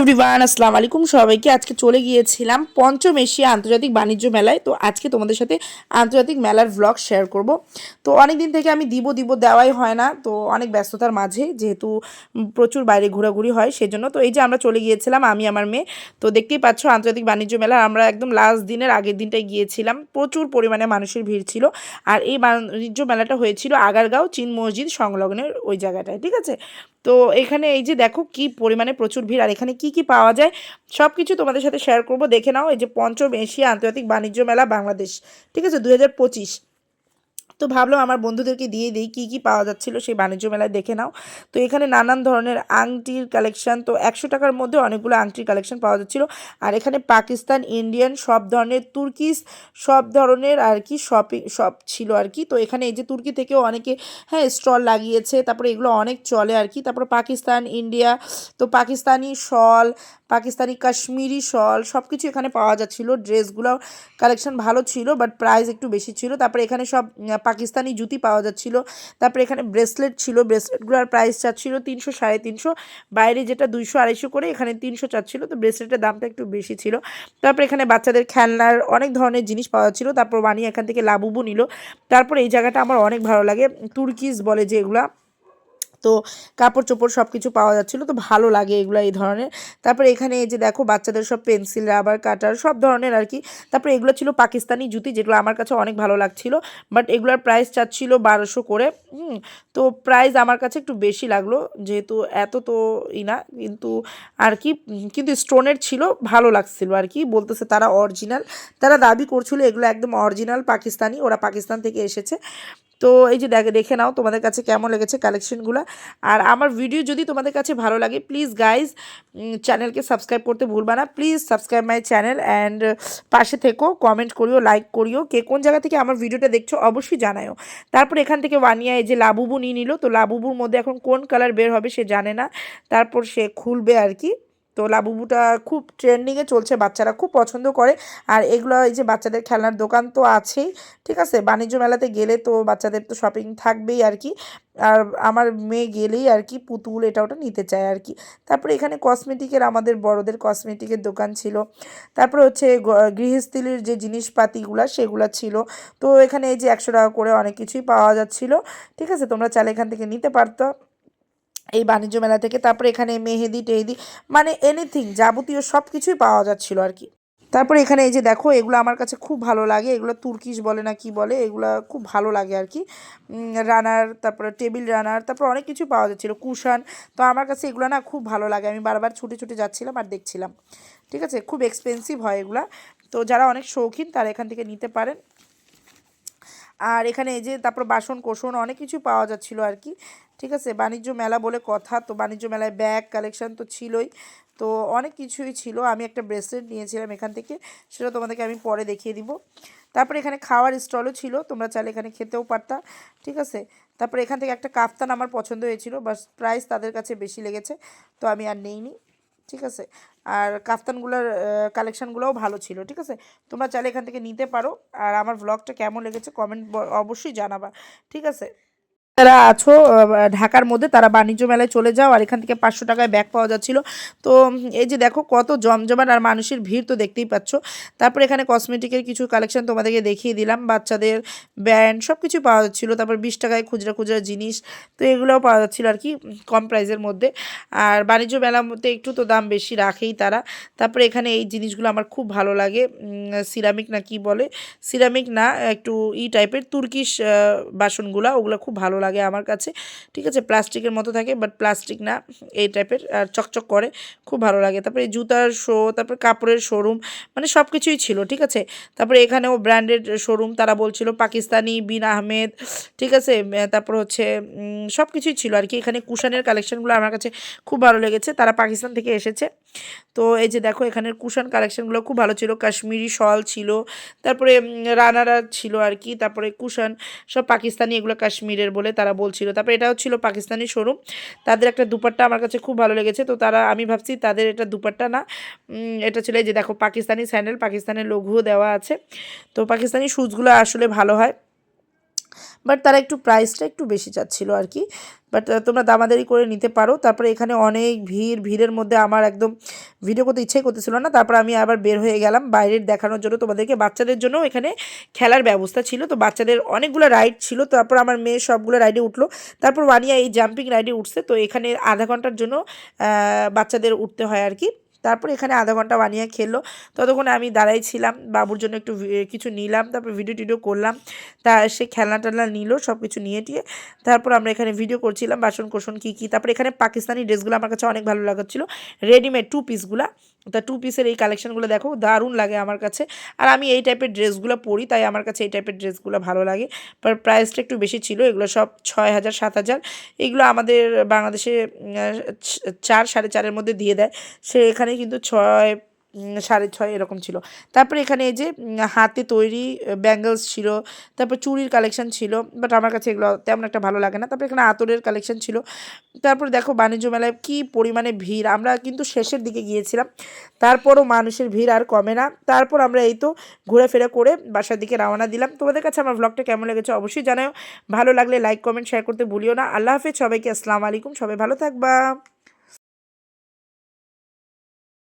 Everyone আসসালামু আলাইকুম। সবাইকে আজকে চলে গিয়েছিলাম পঞ্চম এশিয়া আন্তর্জাতিক বাণিজ্য মেলায়। তো আজকে তোমাদের সাথে আন্তর্জাতিক মেলার ভ্লগ শেয়ার করব। তো অনেক দিন থেকে আমি দিব দিব দেওয়াই হয় না। তো অনেক ব্যস্ততার মাঝে যেহেতু প্রচুর বাইরে ঘোরাঘুরি হয় সেজন্য। তো এই যে আমরা চলে গিয়েছিলাম, আমি, আমার মেয়ে। তো দেখতেই পাচ্ছ আন্তর্জাতিক বাণিজ্য মেলা, আমরা একদম লাস্ট দিনের আগের দিনটায় গিয়েছিলাম। প্রচুর পরিমাণে মানুষের ভিড় ছিল। আর এই বাণিজ্য মেলাটা হয়েছিল আগারগাঁও চীন মসজিদ সংলগ্নের ওই জায়গাটায়, ঠিক আছে? তো এখানে এই যে দেখো কি পরিমাণে প্রচুর ভিড়, আর এখানে কি কি পাওয়া যায় সব কিছু তোমাদের সাথে শেয়ার করব। দেখে নাও, এই যে পঞ্চম এশিয়া আন্তর্জাতিক বাণিজ্য মেলা বাংলাদেশ, ঠিক আছে? দু হাজার পঁচিশ। তো ভাবলাম আমার বন্ধুদেরকে দিয়ে দিই কী কী পাওয়া যাচ্ছিল সেই বাণিজ্য মেলায় দেখে নাও। তো এখানে নানান ধরনের আংটির কালেকশন তো একশো টাকার মধ্যে অনেকগুলো আংটির কালেকশন পাওয়া যাচ্ছিল। আর এখানে পাকিস্তান ইন্ডিয়ান সব ধরনের, তুর্কিস সব ধরনের আর কি শপিং সব ছিল আর কি। তো এখানে এই যে তুর্কি থেকেও অনেকে হ্যাঁ স্টল লাগিয়েছে, তারপরে এগুলো অনেক চলে আর কি। তারপরে পাকিস্তান ইন্ডিয়া তো পাকিস্তানি শল পাকিস্তানি, কাশ্মীরি শল সব কিছু এখানে পাওয়া যাচ্ছিল। ড্রেসগুলো কালেকশন ভালো ছিল বাট প্রাইস একটু বেশি ছিল। তারপরে এখানে সব পাকিস্তানি জুতি পাওয়া যাচ্ছিল। তারপরে এখানে ব্রেসলেট ছিল। ব্রেসলেটগুলোর প্রাইস চাচ্ছিল তিনশো, সাড়ে তিনশো। বাইরে যেটা দুইশো, আড়াইশো করে এখানে তিনশো চাচ্ছিল। তো ব্রেসলেটের দামটা একটু বেশি ছিল। তারপরে এখানে বাচ্চাদের খেলনার অনেক ধরনের জিনিস পাওয়া যাচ্ছিল। তারপর বানিয়ে এখান থেকে লাবুবু নিল। তারপর এই জায়গাটা আমার অনেক ভালো লাগে। তুর্কিজ বলে যে তো কাপড় চোপড় সব কিছু পাওয়া যাচ্ছিল, তো ভালো লাগে এগুলো, এই ধরনের। তারপরে এখানে এই যে দেখো, বাচ্চাদের সব পেন্সিল, রাবার, কাটার, সব ধরনের আর কি। তারপরে এগুলো ছিল পাকিস্তানি জুতি, যেগুলো আমার কাছে অনেক ভালো লাগছিল। বাট এগুলোর প্রাইস চাচ্ছিল বারোশো করে তো প্রাইস আমার কাছে একটু বেশি লাগল, যেহেতু এত তো ই না, কিন্তু আর কি, কিন্তু স্টোনের ছিল, ভালো লাগছিল আর কি, বলতেছে তারা অরিজিনাল। তারা দাবি করছিল এগুলো একদম অরিজিনাল পাকিস্তানি, ওরা পাকিস্তান থেকে এসেছে। তো এই যে দেখে নাও তোমাদের কাছে কেমন লেগেছে কালেকশনগুলো আর আমার ভিডিও যদি তোমাদের কাছে ভালো লাগে প্লিজ গাইজ চ্যানেলকে সাবস্ক্রাইব করতে ভুলবা না। Please subscribe my channel and পাশে থেকো কমেন্ট করিও লাইক করিও। কে কোন জায়গা থেকে আমার ভিডিওটা দেখছ অবশ্যই জানায়ও। তারপর এখান থেকে এই যে লাবুবু নিয়ে নিল, তো লাবুবুর মধ্যে এখন কোন কালার বের হবে সে জানে না। তারপর সে খুলবে আর কি। তো লাবুবুটা খুব ট্রেন্ডিংয়ে চলছে, বাচ্চারা খুব পছন্দ করে। আর এগুলো এই যে বাচ্চাদের খেলনার দোকান তো আছেই, ঠিক আছে? বাণিজ্য মেলাতে গেলে তো বাচ্চাদের তো শপিং থাকবেই আর কি। আর আমার মেয়ে গেলেই আর কি পুতুল এটা ওটা নিতে চায় আর কি। তারপরে এখানে কসমেটিকের আমাদের বড়দের কসমেটিকের দোকান ছিল। তারপরে হচ্ছে গৃহস্থলীর যে জিনিসপাতিগুলো সেগুলো ছিল। তো এখানে এই যে একশো টাকা করে অনেক কিছুই পাওয়া যাচ্ছিল। ঠিক আছে? তোমরা চাইলে এখান থেকে নিতে পারতো। এই বাণিজ্য মেলা থেকে তারপরে এখানে মেহেদি, টেহেদি মানে এনিথিং যাবতীয় সব কিছুই পাওয়া যাচ্ছিল আর কি। তারপরে এখানে এই যে দেখো, এগুলো আমার কাছে খুব ভালো লাগে। এগুলো তুর্কিশ বলে না কি বলে, এগুলো খুব ভালো লাগে আর কি। রানার তারপরে টেবিল রানার তারপর অনেক কিছু পাওয়া যাচ্ছিল। কুশান, তো আমার কাছে এগুলো না খুব ভালো লাগে। আমি বারবার ছুটে ছুটে যাচ্ছিলাম আর দেখছিলাম। ঠিক আছে? খুব এক্সপেন্সিভ হয় এগুলা। তো যারা অনেক শৌখিন তারা এখান থেকে নিতে পারেন। আর এখানে এই যে তারপর বাসন কোসন অনেক কিছু পাওয়া যাচ্ছিল আর কি। ঠিক আছে? বাণিজ্য মেলা বলে কথা। তো বাণিজ্য মেলায় ব্যাগ কালেকশন তো ছিলই। তো অনেক কিছুই ছিল। আমি একটা ব্রেসলেট নিয়েছিলাম এখান থেকে। সেটা তোমাদেরকে আমি পরে দেখিয়ে দিব। তারপরে এখানে খাওয়ার স্টলও ছিল। তোমরা চাইলে এখানে খেতেও পারতা। ঠিক আছে? তারপরে এখান থেকে একটা কাফতান আমার পছন্দ হয়েছিল। বাস প্রাইস তাদের কাছে বেশি লেগেছে। তো আমি আর নেইনি। ঠিক আছে? আর কাফতানগুলোর কালেকশানগুলোও ভালো ছিল, ঠিক আছে? তোমরা চাইলে এখান থেকে নিতে পারো। আর আমার ব্লগটা কেমন লেগেছে কমেন্ট অবশ্যই জানাবা, ঠিক আছে? যারা আছো ঢাকার মধ্যে, তারা বাণিজ্য মেলায় চলে যাও, আর এখান থেকে পাঁচশো টাকায় ব্যাগ পাওয়া যাচ্ছিল। তো এই যে দেখো, কত জমজমাট আর মানুষের ভিড় তো দেখতেই পাচ্ছ। তারপর এখানে কসমেটিকের কিছু কালেকশন তোমাদেরকে দেখিয়ে দিলাম। বাচ্চাদের ব্যান্ড সব কিছু পাওয়া যাচ্ছিল। তারপর বিশ টাকায় খুচরা খুচরা জিনিস, তো এগুলোও পাওয়া যাচ্ছিল আর কি কম প্রাইসের মধ্যে। আর বাণিজ্য মধ্যে একটু তো দাম বেশি রাখেই তারা। তারপরে এখানে এই জিনিসগুলো আমার খুব ভালো লাগে সিরামিক না কি বলে? সিরামিক না, একটু ই টাইপের তুর্কিশ বাসনগুলো, ওগুলো খুব ভালো লাগে। আমার কাছে। ঠিক আছে? প্লাস্টিকের মতো থাকে বাট প্লাস্টিক না, এই টাইপের আর চকচক করে, খুব ভালো লাগে। তারপরে জুতার শো, তারপর কাপড়ের শোরুম মানে সব কিছুই ছিল, ঠিক আছে? তারপরে এখানেও ব্র্যান্ডেড শোরুম তারা বলছিল পাকিস্তানি, বিন আহমেদ, ঠিক আছে? তারপর হচ্ছে সব কিছুই ছিল আর কি। এখানে কুশানের কালেকশনগুলো আমার কাছে খুব ভালো লেগেছে। তারা পাকিস্তান থেকে এসেছে। তো এই যে দেখো, এখানের কুশান কালেকশনগুলো খুব ভালো ছিল। কাশ্মীরি শল ছিল, তারপরে রানারা ছিল আর কি, তারপরে কুশান, সব পাকিস্তানি, এগুলো কাশ্মীরের বলে তারা বলছিল। তারপরে এটাও ছিল পাকিস্তানি শোরুম তাদের একটা দুপাট্টা আমার কাছে খুব ভালো লেগেছে, তো তারা, আমি ভাবছি তাদের এটা দুপাট্টা না। এটা ছিল এই যে দেখো, পাকিস্তানি স্যান্ডেল পাকিস্তানের লঘুও দেওয়া আছে। তো পাকিস্তানি শ্যুজগুলো আসলে ভালো হয়। বাট তারা একটু প্রাইসটা একটু বেশি চাচ্ছিল আর কি। বাট তোমরা দামাদারি করে নিতে পারো। তারপরে এখানে অনেক ভিড়, ভিড়ের মধ্যে আমার একদম ভিডিও করতে ইচ্ছাই করতেছিল না। তারপর আমি আবার বের হয়ে গেলাম বাইরের দেখানোর জন্য। তোমাদেরকে বাচ্চাদের জন্য এখানে খেলার ব্যবস্থা ছিল। তো বাচ্চাদের অনেকগুলো রাইড ছিল। তারপর আমার মেয়ে সবগুলো রাইডে উঠল। তারপর ওয়ানিয়া এই জাম্পিং রাইডে উঠছে। তো এখানে আধা ঘণ্টার জন্য বাচ্চাদের উঠতে হয় আর কি। তারপর এখানে আধা ঘণ্টা বানিয়ে খেললো ততক্ষণ আমি দাঁড়াই ছিলাম, বাবুর জন্য একটু কিছু নিলাম, তারপর ভিডিও টিডিও করলাম। তা সে খেলনা টেলনা নিল সব কিছু নিয়ে টিয়ে। তারপর আমরা এখানে ভিডিও করছিলাম বাসন কোষণ কী কী। তারপর এখানে পাকিস্তানি ড্রেসগুলো আমার কাছে অনেক ভালো লাগাচ্ছিলো। রেডিমেড টু পিসগুলো তা টু পিসের এই কালেকশানগুলো দেখো, দারুণ লাগে আমার কাছে। আর আমি এই টাইপের ড্রেসগুলো পরি, তাই আমার কাছে এই টাইপের ড্রেসগুলো ভালো লাগে। বাট প্রাইসটা একটু বেশি ছিল, এগুলো সব ছয় হাজার, সাত হাজার। এগুলো আমাদের বাংলাদেশে চার, সাড়ে চারের মধ্যে দিয়ে দেয়। সে এখানে কিন্তু ছয় সাড়ে ছয় এরকম ছিল। তারপরে এখানে এই যে হাতে তৈরি ব্যাঙ্গলস ছিল, তারপর চুড়ির কালেকশন ছিল, বাট আমার কাছে এগুলো তেমন একটা ভালো লাগে না। তারপর এখানে আতরের কালেকশন ছিল। তারপর দেখো বাণিজ্য মেলায় কী পরিমাণে ভিড়, আমরা কিন্তু শেষের দিকে গিয়েছিলাম। তারপরও মানুষের ভিড় আর কমে না। তারপর আমরা এই তো ঘোরাফেরা করে বাসার দিকে রওনা দিলাম। তোমাদের কাছে আমার ব্লগটা কেমন লেগেছে অবশ্যই জানাও। ভালো লাগলে লাইক কমেন্ট শেয়ার করতে ভুলিও না। আল্লাহ হাফেজ, সবাইকে আসসালামু আলাইকুম। সবাই ভালো থাকবা।